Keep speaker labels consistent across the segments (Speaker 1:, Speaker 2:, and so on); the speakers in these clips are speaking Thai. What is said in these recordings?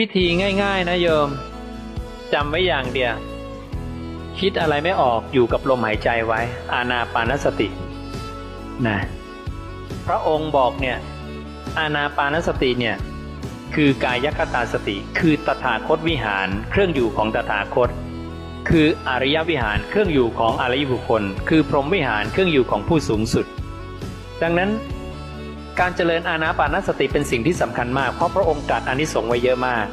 Speaker 1: วิธีง่าย ๆ นะโยมจำไว้อย่างเดียว คิดอะไรไม่ออกอยู่กับลมหายใจไว้ อานาปานสตินะพระองค์บอกเนี่ยอานาปานสติเนี่ยคือกายคตาสติ คือตถาคตวิหาร เครื่องอยู่ของตถาคต คืออริยวิหารเครื่องอยู่ของอริยบุคคล คือพรหมวิหารเครื่องอยู่ของผู้สูงสุด ดังนั้น การเจริญอานาปานสติเป็นสิ่งที่สำคัญมาก เพราะพระองค์ตรัสอานิสงส์ไว้เยอะมาก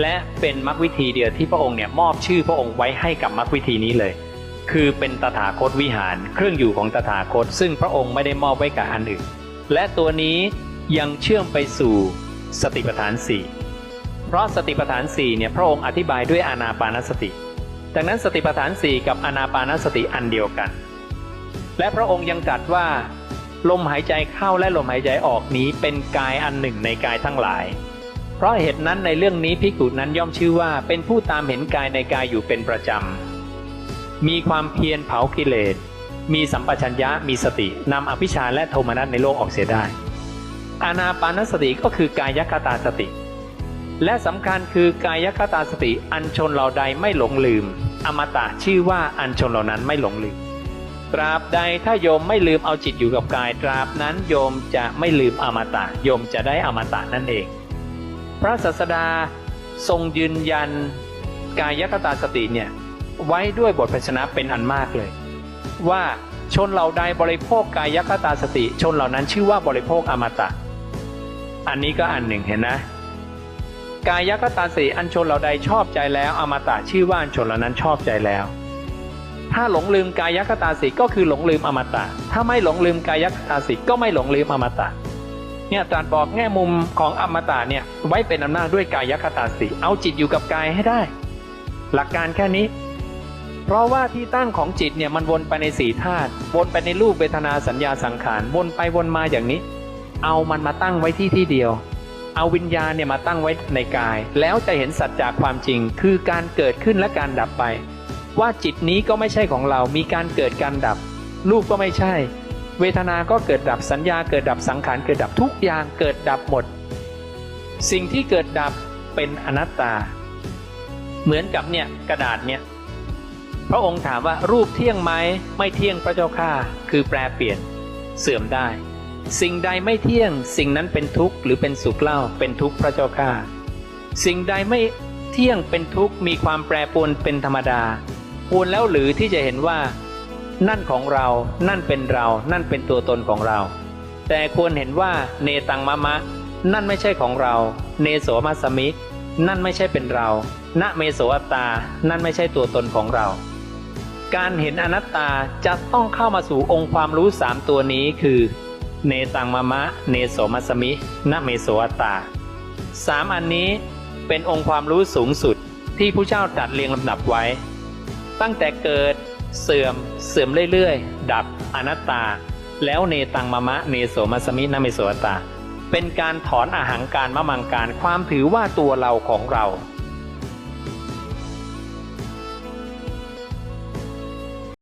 Speaker 1: และเป็นมรรควิธีเดียวที่พระองค์เนี่ยมอบชื่อพระองค์ไว้ให้กับมรรควิธีนี้เลย คือเป็นตถาคตวิหาร เครื่องอยู่ของตถาคต ซึ่งพระองค์ไม่ได้มอบไว้กับอันอื่น และตัวนี้ยังเชื่อมไปสู่สติปัฏฐานสี่เพราะสติปัฏฐานสี่เนี่ยพระองค์อธิบายด้วยอานาปานสติ ดังนั้นสติปัฏฐานสี่กับอานาปานสติอันเดียวกัน และพระองค์ยังตรัสว่า ลมหายใจเข้าและลมหายใจออกนี้เป็นกายอันหนึ่งในกายทั้งหลาย เพราะเหตุนั้นในเรื่องนี้พิกุนั้นย่อมชื่อว่าเป็นผู้ตามเห็นกายในกายอยู่เป็นประจำ มีความเพียรเผากิเลส มีสัมปชัญญะมีสตินำอภิชาและโทมนัสในโลกออกเสียได้ อานาปานสติก็คือกายคตาสติ และสำคัญคือกายคตาสติอันชนเราใดไม่หลงลืม อมตะชื่อว่าอันชนเหล่านั้นไม่หลงลืม ตราบใดถ้าโยมไม่ลืมเอาจิตอยู่กับกายตราบนั้นโยมจะไม่ลืมอมตะ โยมจะได้อมตะนั่นเอง พระศาสดาทรงยืนยันกายคตาสติเนี่ยไว้ด้วยบทพชนะเป็นอันมากเลย ว่าชนเหล่าใดบริโภคกายคตาสติ ชนเหล่านั้นชื่อว่าบริโภคอมตะ อันนี้ก็อันหนึ่งเห็นนะ กายคตาสติอันชนเหล่าใดชอบใจแล้ว อมตะชื่อว่าอันชนเหล่านั้นชอบใจแล้ว ถ้าหลงลืมกายคตาสิก็คือหลงลืมอมตะ ถ้าไม่หลงลืมกายคตาสิก็ไม่หลงลืมอมตะเนี่ยตรัสบอกแง่มุมของอมตะเนี่ยไว้เป็นอำนาจด้วยกายคตาสิเอาจิตอยู่กับกายให้ได้ หลักการแค่นี้ เพราะว่าที่ตั้งของจิตเนี่ยมันวนไปในสีธาตุวนไปในรูปเวทนาสัญญาสังขารวนไปวนมาอย่างนี้ เอามันมาตั้งไว้ที่ที่เดียวเอาวิญญาณเนี่ยมาตั้งไว้ในกาย แล้วจะเห็นสัจจากความจริง คือการเกิดขึ้นและการดับไป ว่าจิตนี้ก็ไม่ใช่ของเรา มีการเกิดการดับ รูปก็ไม่ใช่ เวทนา ก็เกิดดับ สัญญา เกิดดับ สังขาร เกิดดับ ทุกอย่างเกิดดับหมด สิ่งที่เกิดดับเป็นอนัตตา เหมือนกับเนี่ยกระดาษเนี่ย พระองค์ถามว่ารูปเที่ยงไหม ไม่เที่ยงพระเจ้าข้า คือแปรเปลี่ยน เสื่อมได้ สิ่งใดไม่เที่ยง สิ่งนั้นเป็นทุกข์หรือเป็นสุขเล่า เป็นทุกข์พระเจ้าข้า สิ่งใดไม่เที่ยงเป็นทุกข์ มีความแปรปรวนเป็นธรรมดา ควรแล้วหรือที่จะเห็นว่า นั่นของเรา นั่นเป็นเรา นั่นเป็นตัวตนของเรา แต่ควรเห็นว่าเนตังมะมะ นั่นไม่ใช่ของเรา เนโสมัสมิ นั่นไม่ใช่เป็นเรา ณเมโสอัตตา นั่นไม่ใช่ตัวตนของเรา การเห็นอนัตตาจะต้องเข้ามาสู่องค์ความรู้สามตัวนี้คือ เนตังมะมะ เนโสมัสมิ ณเมโสอัตตาสามอันนี้เป็นองค์ความรู้สูงสุดที่ผู้เจ้าตรัดเรียงลำดับไว้ ตั้งแต่เกิดเสื่อมเสื่อมเรื่อยๆ ดับอนัตตา แล้วเนตังมะมะเนโสมัสมินาเมโสอัตตา เป็นการถอนอาหังการมะมังการความถือว่าตัวเราของเรา